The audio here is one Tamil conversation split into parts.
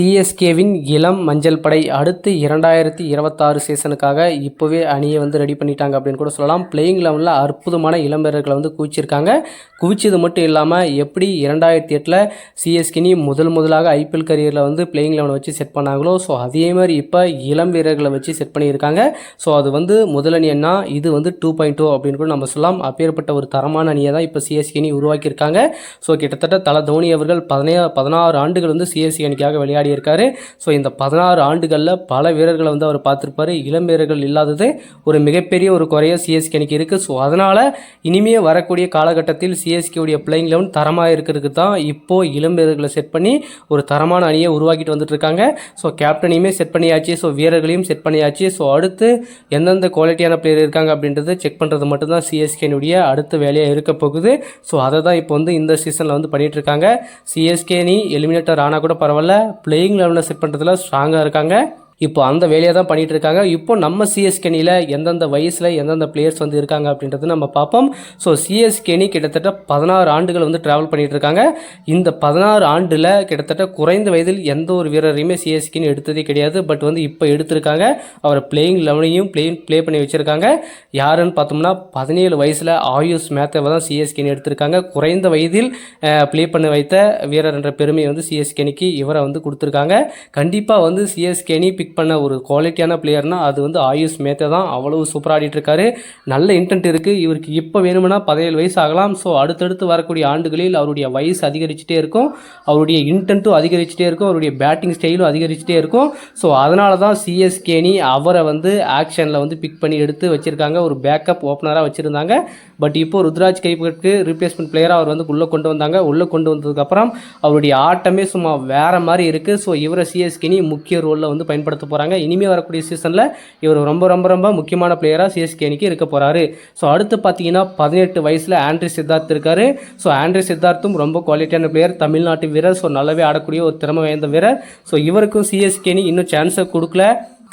சிஎஸ்கேவின் இளம் மஞ்சள் படை அடுத்து இரண்டாயிரத்தி இருபத்தாறு சீசனுக்காக இப்போவே அணியை வந்து ரெடி பண்ணிட்டாங்க அப்படின்னு கூட சொல்லலாம். பிளேயிங் லெவலில் அற்புதமான இளம் வீரர்களை வந்து குவிச்சிருக்காங்க. குவிச்சது மட்டும் இல்லாமல் எப்படி இரண்டாயிரத்தி எட்டில் சிஎஸ்கேனி முதல் முதலாக ஐபிஎல் கரியரில் வந்து பிளேயிங் லெவனை வச்சு செட் பண்ணாங்களோ ஸோ அதே மாதிரி இப்போ இளம் வீரர்களை வச்சு செட் பண்ணியிருக்காங்க. ஸோ அது வந்து முதல் அணி அண்ணா இது வந்து டூ பாயிண்ட் டூ அப்படின்னு கூட நம்ம சொல்லலாம். அப்பேற்பட்ட ஒரு தரமான அணியை தான் இப்போ சிஎஸ்கேனி உருவாக்கியிருக்காங்க. ஸோ கிட்டத்தட்ட தல தோனி அவர்கள் பதினே பதினாறு ஆண்டுகள் வந்து சிஎஸ்கே அணிக்காக விளையாடி ஆடியிருக்காரு ஸோ இந்த பதினாறு ஆண்டுகளில் பல வீரர்களை வந்து அவர் பார்த்துருப்பாரு. இளம் வீரர்கள் இல்லாதது ஒரு மிகப்பெரிய ஒரு குறைய சிஎஸ்கே அணிக்கு இருக்குது ஸோ அதனால் இனிமே வரக்கூடிய காலகட்டத்தில் சிஎஸ்கேவுடைய பிளேயிங் லெவன் தரமாக இருக்கிறதுக்கு தான் இப்போது இளம் வீரர்களை செட் பண்ணி ஒரு தரமான அணியை உருவாக்கிட்டு வந்துட்டுருக்காங்க ஸோ கேப்டனையுமே செட் பண்ணியாச்சு. ஸோ வீரர்களையும் செட் பண்ணியாச்சு. ஸோ அடுத்து எந்தெந்த குவாலிட்டியான பிளேயர் இருக்காங்க அப்படின்றத செக் பண்ணுறது மட்டும்தான் சிஎஸ்கேனுடைய அடுத்த வேலையாக இருக்க போகுது. ஸோ அதை தான் இப்போ வந்து இந்த சீசனில் வந்து பண்ணிகிட்ருக்காங்க இருக்காங்க. சிஎஸ்கே நீ எலிமினேட்டர் ஆனால் கூட பரவாயில்ல. பிளேயிங் லெவலில் செட் பண்ணுறதுல ஸ்ட்ராங்காக இருக்காங்க. இப்போ அந்த வேலையை தான் பண்ணிட்டு இருக்காங்க. இப்போ நம்ம சிஎஸ்கெனியில் எந்தெந்த வயசில் எந்தெந்த பிளேயர்ஸ் வந்து இருக்காங்க அப்படின்றது நம்ம பார்ப்போம். ஸோ சிஎஸ்கெனி கிட்டத்தட்ட பதினாறு ஆண்டுகள் வந்து ட்ராவல் பண்ணிட்டு இருக்காங்க. இந்த பதினாறு ஆண்டில் கிட்டத்தட்ட குறைந்த வயதில் எந்த ஒரு வீரரையுமே சிஎஸ்கேன்னு எடுத்ததே கிடையாது. பட் வந்து இப்போ எடுத்திருக்காங்க. அவரை பிளேயிங் லெவனையும் பிளே ப்ளே பண்ணி வச்சுருக்காங்க. யாருன்னு பார்த்தோம்னா பதினேழு வயசில் ஆயுஷ் மேத்தவை தான் சிஎஸ்கேனி எடுத்திருக்காங்க. குறைந்த வயதில் ப்ளே பண்ண வைத்த வீரர் என்ற பெருமையை வந்து சிஎஸ்கேனிக்கு இவரை வந்து கொடுத்துருக்காங்க. கண்டிப்பாக வந்து சிஎஸ்கேனி பிக் பண்ண ஒரு குவாலிட்டியான பிளேயர்னால் அது வந்து ஆயுஷ் மேத்தை தான். அவ்வளவு சூப்பராக ஆடிட்டு இருக்காரு. நல்ல இன்டென்ட் இருக்குது இவருக்கு இப்போ வேணும்னா பதினேழு வயசு ஆகலாம். ஸோ அடுத்தடுத்து வரக்கூடிய ஆண்டுகளில் அவருடைய வயசு அதிகரிச்சுட்டே இருக்கும். அவருடைய இன்டென்ட்டும் அதிகரிச்சுட்டே இருக்கும். அவருடைய பேட்டிங் ஸ்டைலும் அதிகரிச்சுட்டே இருக்கும். ஸோ அதனால தான் சிஎஸ்கேனி அவரை வந்து ஆக்ஷனில் வந்து பிக் பண்ணி எடுத்து வச்சுருக்காங்க. ஒரு பேக்கப் ஓப்பனராக வச்சுருந்தாங்க. பட் இப்போ ருத்ராஜ் கைப்புக்கு ரீப்ளேஸ்மெண்ட் பிளேயராக அவர் வந்து உள்ளே கொண்டு வந்தாங்க. உள்ளே கொண்டு வந்ததுக்கப்புறம் அவருடைய ஆட்டமே சும்மா வேறு மாதிரி இருக்குது ஸோ இவரை சிஎஸ்கேனி முக்கிய ரோலில் வந்து பயன்படுத்த போகிறாங்க இனிமேல் வரக்கூடிய சீசனில் இவர் ரொம்ப ரொம்ப ரொம்ப முக்கியமான பிளேயராக சிஎஸ்கே அணிக்கு இருக்க போகிறாரு ஸோ அடுத்து பார்த்தீங்கன்னா பதினெட்டு வயசில் ஆண்ட்ரி சித்தார்த் இருக்காரு. ஸோ ஆண்ட்ரி சித்தார்த்தும் ரொம்ப குவாலிட்டியான பிளேயர் தமிழ்நாட்டு வீரர். ஸோ நல்லாவே ஆடக்கூடிய ஒரு திறமை வாய்ந்த வீரர். ஸோ இவருக்கும் சிஎஸ்கே அணி இன்னும் சான்ஸை கொடுக்கல.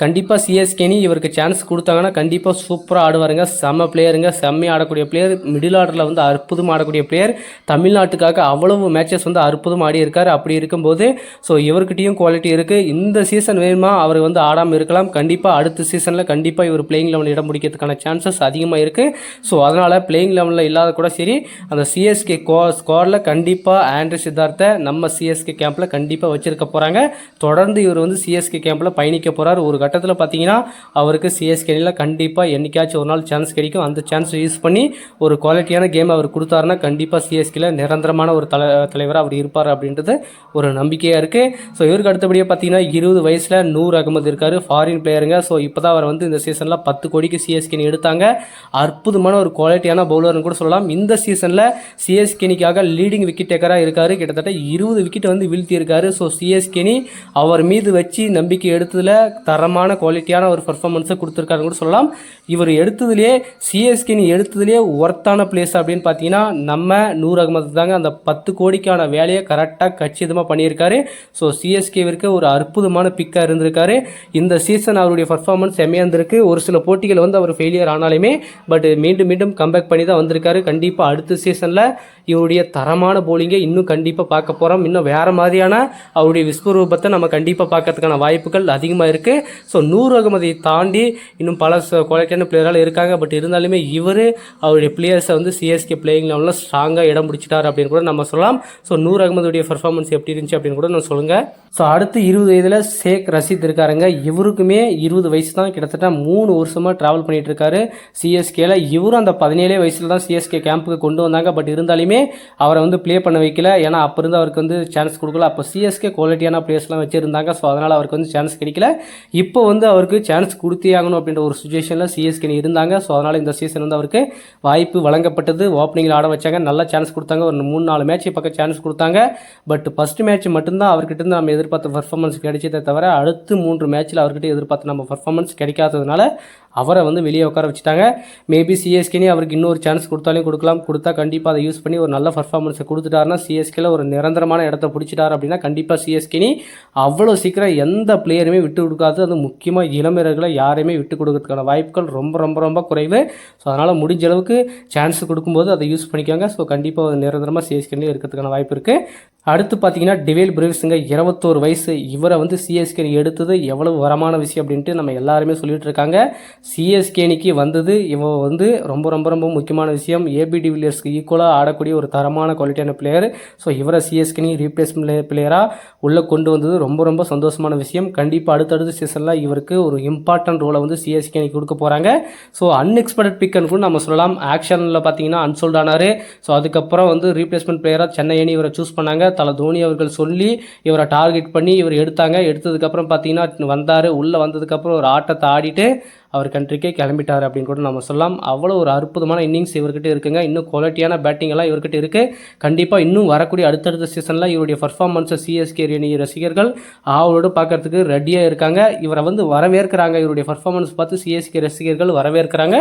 கண்டிப்பாக சிஎஸ்கேனி இவருக்கு சான்ஸ் கொடுத்தாங்கன்னா கண்டிப்பாக சூப்பராக ஆடுவாருங்க. செம்ம பிளேயருங்க செம்மையாக ஆடக்கூடிய பிளேயர் மிடில் ஆர்டரில் வந்து அற்புதமாக ஆடக்கூடிய பிளேயர் தமிழ்நாட்டுக்காக அவ்வளவு மேட்சஸ் வந்து அற்புதமாக ஆடி இருக்கார். அப்படி இருக்கும்போது ஸோ இவர்கிட்டையும் குவாலிட்டி இருக்குது இந்த சீசன் வேணுமா? அவர் வந்து ஆடாமல் இருக்கலாம். கண்டிப்பாக அடுத்த சீசனில் கண்டிப்பாக இவர் பிளேயிங் லெவலில் இடம் பிடிக்கிறதுக்கான சான்சஸ் அதிகமாக இருக்குது ஸோ அதனால் பிளேயிங் லெவலில் இல்லாத கூட சரி அந்த சிஎஸ்கே கோ ஸ்குவாடில் கண்டிப்பாக ஆண்ட்ரி சித்தார்த்தை நம்ம சிஎஸ்கே கேம்பில் கண்டிப்பாக வச்சுருக்க போகிறாங்க தொடர்ந்து இவர் வந்து சிஎஸ்கே கேம்பில் பயணிக்க போகிறார் ஒரு கட்டத்தில் பார்த்தீங்கன்னா அவருக்கு சிஎஸ்கேனில் கண்டிப்பாக என்னைக்காச்சும் ஒரு நாள் சான்ஸ் கிடைக்கும். அந்த சான்ஸ் யூஸ் பண்ணி ஒரு குவாலிட்டியான கேம் அவர் கொடுத்தாருன்னா கண்டிப்பாக சிஎஸ்கேல நிரந்தரமான ஒரு தலை தலைவராக அவர் இருப்பார் அப்படின்றது ஒரு நம்பிக்கையாக இருக்குது ஸோ இவருக்கு அடுத்தபடியாக பார்த்தீங்கன்னா இருபது வயசில் நூர் அகமது இருக்கார் ஃபாரின் பிளேயருங்க ஸோ இப்போ தான் அவர் வந்து இந்த சீசனில் பத்து கோடிக்கு சிஎஸ்கேனி எடுத்தாங்க. அற்புதமான ஒரு குவாலிட்டியான பவுலர்னு கூட சொல்லலாம். இந்த சீசனில் சிஎஸ்கேனிக்காக லீடிங் விக்கெட் டேக்கராக இருக்கார். கிட்டத்தட்ட இருபது விக்கெட் வந்து வீழ்த்தியிருக்காரு. ஸோ சிஎஸ்கேனி அவர் மீது வச்சு நம்பிக்கை எடுத்ததில் தரமான குவாலிட்டியான ஒரு பர்ஃபார்மன்ஸை கொடுத்துருக்காருன்னு கூட சொல்லலாம். இவர் எடுத்ததுலேயே சிஎஸ்கேனி எடுத்ததுலேயே ஒர்த்தான பிளேஸ் அப்படின்னு பார்த்தீங்கன்னா நம்ம நூர் அகமது தாங்க அந்த பத்து கோடிக்கான வேலையை கரெக்டாக கச்சிதமாக பண்ணியிருக்காரு. ஸோ சிஎஸ்கேவிற்கு ஒரு அற்புதமான பிக்காக இருந்திருக்காரு. இந்த சீசன் அவருடைய பர்ஃபார்மன்ஸ் செம்மையாக இருந்திருக்கு ஒரு சில போட்டிகள் வந்து அவர் ஃபெயிலியர் ஆனாலுமே பட் மீண்டும் மீண்டும் கம்பேக் பண்ணி தான் வந்திருக்காரு. கண்டிப்பாக அடுத்த சீசனில் இவருடைய தரமான போலிங்கை இன்னும் கண்டிப்பாக பார்க்க போகிறோம் இன்னும் வேறு மாதிரியான அவருடைய விஸ்வரூபத்தை நம்ம கண்டிப்பாக பார்க்கறதுக்கான வாய்ப்புகள் அதிகமாக இருக்குது ஸோ நூறு அகமதியை தாண்டி இன்னும் பல குவாலிட்டியான பிளேயரால் இருக்காங்க. பட் இருந்தாலுமே இவர் அவருடைய பிளேயர்ஸை வந்து சிஎஸ்கே பிளேயிங் லெவலில் ஸ்ட்ராங்காக இடம் பிடிச்சிட்டார் அப்படின்னு கூட நம்ம சொல்லலாம். ஸோ நூறு அகமதுடைய பர்ஃபார்மன்ஸ் எப்படி இருந்துச்சு அப்படின்னு கூட நான் சொல்லுங்கள் ஸோ அடுத்து இருபது வயதில் ஷேக் ரஷீத் இருக்காருங்க. இவருக்குமே இருபது வயசு தான். கிட்டத்தட்ட மூணு வருஷமாக ட்ராவல் பண்ணிட்டு இருக்காரு சிஎஸ்கேல இவரும் அந்த பதினேழே வயசில் தான் சிஎஸ்கே கேம்புக்கு கொண்டு வந்தாங்க. பட் இருந்தாலுமே அவரை வந்து ப்ளே பண்ண வைக்கல. ஏன்னா அப்போ இருந்து அவருக்கு வந்து சான்ஸ் கொடுக்கல. அப்போ சிஎஸ்கே குவாலிட்டியான பிளேயர்ஸ்லாம் வச்சுருந்தாங்க. ஸோ அதனால் அவருக்கு வந்து சான்ஸ் கிடைக்கல. இப்போ வந்து அவருக்கு சான்ஸ் கொடுத்தே ஆகணும் அப்படின்ற ஒரு சுச்சுவேஷனில் சிஎஸ்கே இருந்தாங்க. ஸோ அதனால் இந்த சீசன் வந்து அவருக்கு வாய்ப்பு வழங்கப்பட்டது. ஓப்பனிங்கில் ஆட வச்சாங்க. நல்ல சான்ஸ் கொடுத்தாங்க. ஒரு மூணு நாலு மேட்ச் பக்கம் சான்ஸ் கொடுத்தாங்க. பட் ஃபஸ்ட் மேட்ச் மட்டும்தான் அவர்கிட்ட இருந்து நம்ம எதிர்பார்த்த பர்ஃபார்மன்ஸ் கிடைச்சதே தவிர அடுத்து மூன்று மேட்ச்சில் அவர்கிட்ட எதிர்பார்த்த நம்ம பர்ஃபார்மன்ஸ் கிடைக்காததுனால அவரை வந்து வெளியே உட்கார வச்சுட்டாங்க. மேபி சிஎஸ்கேனே அவருக்கு இன்னொரு சான்ஸ் கொடுத்தாலும் கொடுக்கலாம். கொடுத்தா கண்டிப்பாக அதை யூஸ் பண்ணி ஒரு நல்ல பர்ஃபார்மன்ஸை கொடுத்துட்டாருன்னா சிஎஸ்கேல ஒரு நிரந்தரமான இடத்த பிடிச்சிட்டார் அப்படின்னா கண்டிப்பாக சிஎஸ்கேனி அவ்வளோ சீக்கிரம் எந்த பிளேயருமே விட்டு கொடுக்காது. அது முக்கியமாக இளமீரர்களை யாரையுமே விட்டு கொடுக்கறதுக்கான வாய்ப்புகள் ரொம்ப ரொம்ப ரொம்ப குறைவு. ஸோ அதனால் முடிஞ்ச அளவுக்கு சான்ஸ் கொடுக்கும்போது அதை யூஸ் பண்ணிக்கோங்க. ஸோ கண்டிப்பாக நிரந்தரமாக சிஎஸ்கேனே இருக்கிறதுக்கான வாய்ப்பு இருக்குது அடுத்து பார்த்தீங்கன்னா டிவேல் பிரேவ்ஸுங்க இருபத்தோரு வயசு. இவரை வந்து சிஎஸ்கே எடுத்தது எவ்வளவு வரமான விஷயம் அப்படின்ட்டு நம்ம எல்லாருமே சொல்லிட்டு இருக்காங்க. சிஎஸ்கேனிக்கு வந்தது இவ வந்து ரொம்ப ரொம்ப ரொம்ப முக்கியமான விஷயம். ஏபி டிவிலியர்ஸ்க்கு ஈக்குவலாக ஆடக்கூடிய ஒரு தரமான குவாலிட்டியான பிளேயர் ஸோ இவரை சிஎஸ்கேனி ரீப்ளேஸ்மெண்ட் பிளேயராக உள்ளே கொண்டு வந்தது ரொம்ப ரொம்ப சந்தோஷமான விஷயம். கண்டிப்பாக அடுத்தடுத்த சீசனில் இவருக்கு ஒரு இம்பார்ட்டன்ட் ரோலை வந்து சிஎஸ்கே கொடுக்க போகிறாங்க ஸோ அன்எக்ஸ்பெக்டட் பிக்னு கூட நம்ம சொல்லலாம். ஆக்ஷனில் பார்த்தீங்கன்னா அன்சோல்ட் ஆனார். ஸோ அதுக்கப்புறம் வந்து ரீப்ளேஸ்மெண்ட் பிளேயராக சென்னை அணி இவரை சூஸ் பண்ணாங்க. தலை தோனி அவர்கள் சொல்லி இவரை டார்கெட் பண்ணி இவர் எடுத்தாங்க. எடுத்ததுக்கப்புறம் பார்த்தீங்கன்னா வந்தார். உள்ளே வந்ததுக்கப்புறம் ஒரு ஆட்டத்தை ஆடிட்டு அவர் கண்ட்ரிக்கே கிளம்பிட்டார் அப்படின்னு கூட நம்ம சொல்லலாம். அவ்வளோ ஒரு அற்புதமான இன்னிங்ஸ் இவர்கிட்ட இருக்குங்க. இன்னும் குவாலிட்டியான பேட்டிங் எல்லாம் இவர்கிட்ட இருக்குது கண்டிப்பாக இன்னும் வரக்கூடிய அடுத்தடுத்த சீசனில் இவருடைய பர்ஃபார்மன்ஸை சிஎஸ்கே அணி ரசிகர்கள் ஆவலோடு பார்க்கறதுக்கு ரெடியாக இருக்காங்க. இவரை வந்து வரவேற்கிறாங்க. இவருடைய பர்ஃபார்மன்ஸ் பார்த்து சிஎஸ்கே ரசிகர்கள் வரவேற்கிறாங்க.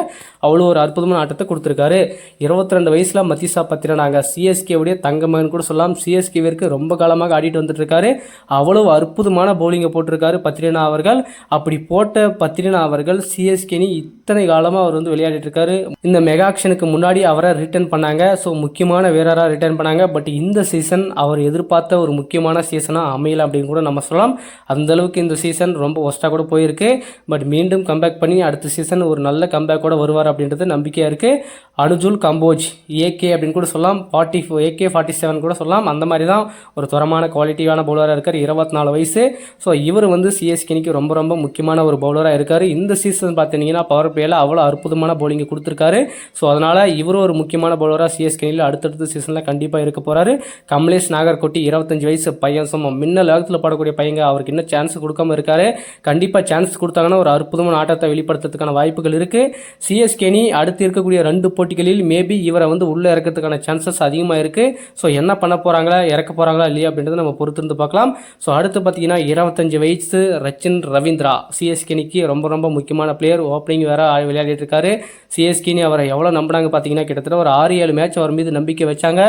அவ்வளோ ஒரு அற்புதமான ஆட்டத்தை கொடுத்துருக்காரு. இருபத்தி ரெண்டு வயசில் மத்திசா பத்திரனாங்க சிஎஸ்கேவுடைய தங்கமகன் கூட சொல்லலாம். சிஎஸ்கேவிற்கு ரொம்ப காலமாக ஆடிட்டு வந்துட்டு இருக்காரு அவ்வளவு அற்புதமான பவுலிங்கை போட்டிருக்காரு பத்திரினா அவர்கள். அப்படி போட்ட பத்ரினா அவர்கள் சி சிஎஸ்கேனி இத்தனை காலமாக அவர் வந்து விளையாடிட்டு இருக்காரு. இந்த மெகாக்ஷனுக்கு முன்னாடி அவரை ரிட்டர்ன் பண்ணாங்க. ஸோ முக்கியமான வீரராக ரிட்டர்ன் பண்ணாங்க. பட் இந்த சீசன் அவர் எதிர்பார்த்த ஒரு முக்கியமான சீசனாக அமையல அப்படின்னு கூட நம்ம சொல்லலாம். அந்தளவுக்கு இந்த சீசன் ரொம்ப ஒஸ்ட்டாக கூட போயிருக்கு. பட் மீண்டும் கம்பேக் பண்ணி அடுத்த சீசன் ஒரு நல்ல கம்பேக்கோட வருவார் அப்படின்றது நம்பிக்கையாக இருக்குது அனுஜுல் கம்போஜ் ஏகே அப்படின்னு கூட சொல்லலாம். ஃபார்ட்டி ஏகே ஃபார்ட்டி செவன் கூட சொல்லலாம். அந்த மாதிரி தான் ஒரு தரமான குவாலிட்டியான பவுலராக இருக்கார். இருபத்தி நாலு வயசு. ஸோ இவர் வந்து சிஎஸ்கேனிக்கு ரொம்ப ரொம்ப முக்கியமான ஒரு பவுலராக இருக்கார். இந்த சீசன் பார்த்தீங்கன்னா பவர் பிளேயில் அவ்வளோ அற்புதமான பவுலிங்கை கொடுத்துருக்காரு. ஸோ அதனால் இவரும் ஒரு முக்கியமான பவுலராக சிஎஸ்கேனியில் அடுத்தடுத்த சீசனில் கண்டிப்பாக இருக்க போகிறாரு கமலேஷ் நாகர்கோட்டி இருபத்தஞ்சு வயசு பையன். சும்மா முன்ன லோகத்தில் பாடக்கூடிய பையங்க. அவருக்கு இன்னும் சான்ஸ் கொடுக்காம இருக்காரு. கண்டிப்பாக சான்ஸ் கொடுத்தாங்கன்னா ஒரு அற்புதமான ஆட்டத்தை வெளிப்படுத்துறதுக்கான வாய்ப்புகள் இருக்குது சிஎஸ்கேனி அடுத்து இருக்கக்கூடிய ரெண்டு போட்டிகளில் மேபி இவரை வந்து உள்ளே இறக்கிறதுக்கான சான்சஸ் அதிகமாக இருக்குது ஸோ என்ன பண்ண போகிறாங்களா இறக்க போகிறாங்களா இல்லையா? அப்படின்றத நம்ம பொறுத்திருந்து பார்க்கலாம். ஸோ அடுத்து பார்த்தீங்கன்னா இருபத்தஞ்சு வயசு ரச்சின் ரவீந்திரா. சிஎஸ்கேனிக்கு ரொம்ப ரொம்ப முக்கியமான பிளேயர் ஓப்பனிங் வேறு விளையாடிட்டு இருக்காரு. சிஎஸ்கின்னு அவரை எவ்வளோ நம்பினாங்க பார்த்தீங்கன்னா கிட்டத்தட்ட ஒரு ஆறு ஏழு மேட்ச் அவர் மீது நம்பிக்கை வச்சாங்க.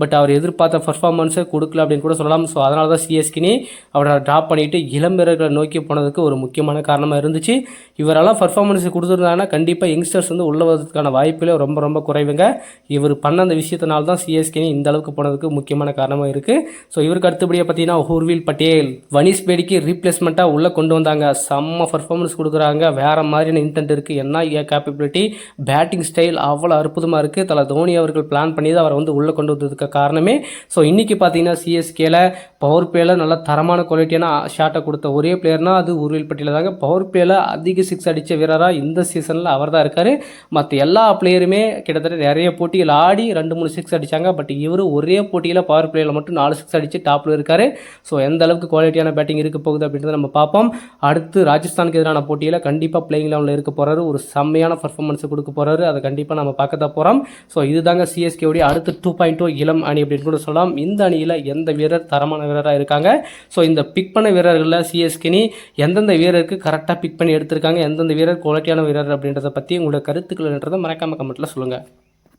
பட் அவர் எதிர்பார்த்த பர்ஃபார்மன்ஸை கொடுக்கல அப்படின்னு கூட சொல்லலாம். ஸோ அதனால தான் சிஎஸ்கினி அவரை ட்ராப் பண்ணிவிட்டு இளம் வீரர்களை நோக்கி போனதுக்கு ஒரு முக்கியமான காரணமாக இருந்துச்சு. இவரெல்லாம் பர்ஃபார்மன்ஸ் கொடுத்துருந்தாங்கன்னா கண்டிப்பாக யங்ஸ்டர்ஸ் வந்து உள்ள வரதுக்கான வாய்ப்புகளே ரொம்ப ரொம்ப குறைவுங்க. இவர் பண்ண அந்த விஷயத்தினால தான் சிஎஸ்கினி இந்த அளவுக்கு போனதுக்கு முக்கியமான காரணமாக இருக்குது ஸோ இவருக்கு அடுத்தபடியாக பார்த்தீங்கன்னா ஹூர்வில் பட்டேல் வனிஷ் பேடிக்கு ரீப்ளேஸ்மெண்ட்டாக உள்ளே கொண்டு வந்தாங்க. செம்ம பர்ஃபார்மன்ஸ் கொடுக்குறாங்க. வேறு மாதிரியான இன்டென்ட் இருக்குது என்ன கேப்பபிலிட்டி பேட்டிங் ஸ்டைல் அவ்வளோ அற்புதமாக இருக்குது தலை தோனி அவர்கள் பிளான் பண்ணி தான் அவரை வந்து உள்ளே கொண்டு வந்ததுக்கு காரணமே. ஸோ இன்றைக்கி பார்த்தீங்கன்னா சிஎஸ்கேல பவர் பிளேயில் நல்ல தரமான குவாலிட்டியான ஷாட்டை கொடுத்த ஒரே பிளேயர்னால் அது உருவில் பட்டியல தாங்க பவர் பிளேயில் அதிக சிக்ஸ் அடித்த வீரராக இந்த சீசனில் அவர் தான் இருக்கார். மற்ற எல்லா பிளேயருமே கிட்டத்தட்ட நிறைய போட்டிகள் ஆடி ரெண்டு மூணு சிக்ஸ் அடித்தாங்க பட் இவர் ஒரே போட்டியில் பவர் பிளேயில் மட்டும் நாலு சிக்ஸ் அடித்து டாப்பில் இருக்கார். ஸோ எந்த அளவுக்கு குவாலிட்டியான பேட்டிங் இருக்க போகுது அப்படின்றத நம்ம பார்ப்போம். அடுத்து ராஜஸ்தானுக்கு எதிரான போட்டியில் கண்டிப்பாக பிளேயிங் லெவலில் இருக்க போகிறாரு ஒரு செம்மையான பர்ஃபார்மன்ஸை கொடுக்க போகிறாரு அதை கண்டிப்பாக நம்ம பார்க்க தான் போகிறோம் ஸோ இதுதாங்க சிஎஸ்கேவுடைய அடுத்து டூ பாயிண்ட் டூ இளம் அணி அப்படின்னு கூட சொல்லலாம். இந்த அணியில் எந்த வீரர் தரமான வீரராக இருக்காங்க? ஸோ இந்த பிக் பண்ண வீரர்களில் சிஎஸ்கேனி எந்தெந்த வீரருக்கு கரெக்டாக பிக் பண்ணி எடுத்திருக்காங்க? எந்தெந்த வீரர் குவாலிட்டியான வீரர் அப்படின்றத பற்றி உங்களோட கருத்துக்கள்ன்றதை மறக்காமல் கமெண்ட்டில் சொல்லுங்கள்